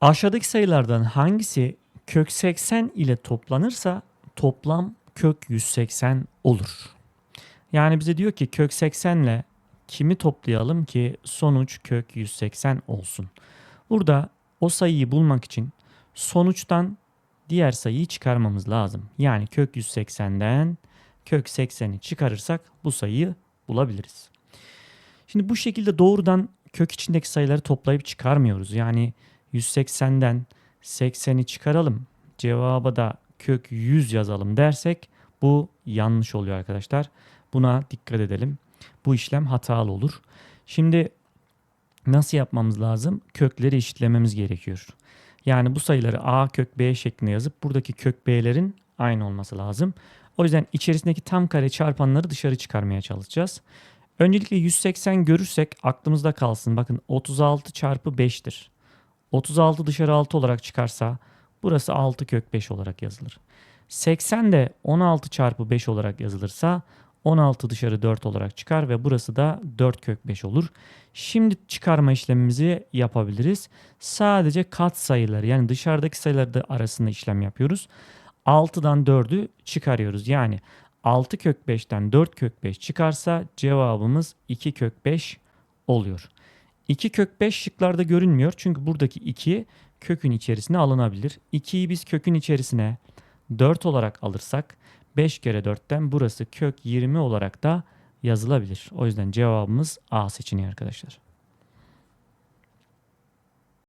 Aşağıdaki sayılardan hangisi kök 80 ile toplanırsa toplam kök 180 olur. Yani bize diyor ki kök 80 ile kimi toplayalım ki sonuç kök 180 olsun. Burada o sayıyı bulmak için sonuçtan diğer sayıyı çıkarmamız lazım. Yani kök 180'den kök 80'i çıkarırsak bu sayıyı bulabiliriz. Şimdi bu şekilde doğrudan kök içindeki sayıları toplayıp çıkarmıyoruz. Yani 180'den 80'i çıkaralım. Cevaba da kök 100 yazalım dersek bu yanlış oluyor arkadaşlar. Buna dikkat edelim. Bu işlem hatalı olur. Şimdi nasıl yapmamız lazım? Kökleri eşitlememiz gerekiyor. Yani bu sayıları a kök b şeklinde yazıp buradaki kök b'lerin aynı olması lazım. O yüzden içerisindeki tam kare çarpanları dışarı çıkarmaya çalışacağız. Öncelikle 180 görürsek aklımızda kalsın. Bakın 36 çarpı 5'tir. 36 dışarı 6 olarak çıkarsa burası 6 kök 5 olarak yazılır. 80 de 16 çarpı 5 olarak yazılırsa 16 dışarı 4 olarak çıkar ve burası da 4 kök 5 olur. Şimdi çıkarma işlemimizi yapabiliriz. Sadece kat sayıları yani dışarıdaki sayıları da arasında işlem yapıyoruz. 6'dan 4'ü çıkarıyoruz. Yani 6 kök 5'ten 4 kök 5 çıkarsa cevabımız 2 kök 5 oluyor. 2 kök 5 şıklarda görünmüyor. Çünkü buradaki 2 kökün içerisine alınabilir. 2'yi biz kökün içerisine 4 olarak alırsak 5 kere 4'ten burası kök 20 olarak da yazılabilir. O yüzden cevabımız A seçeneği arkadaşlar.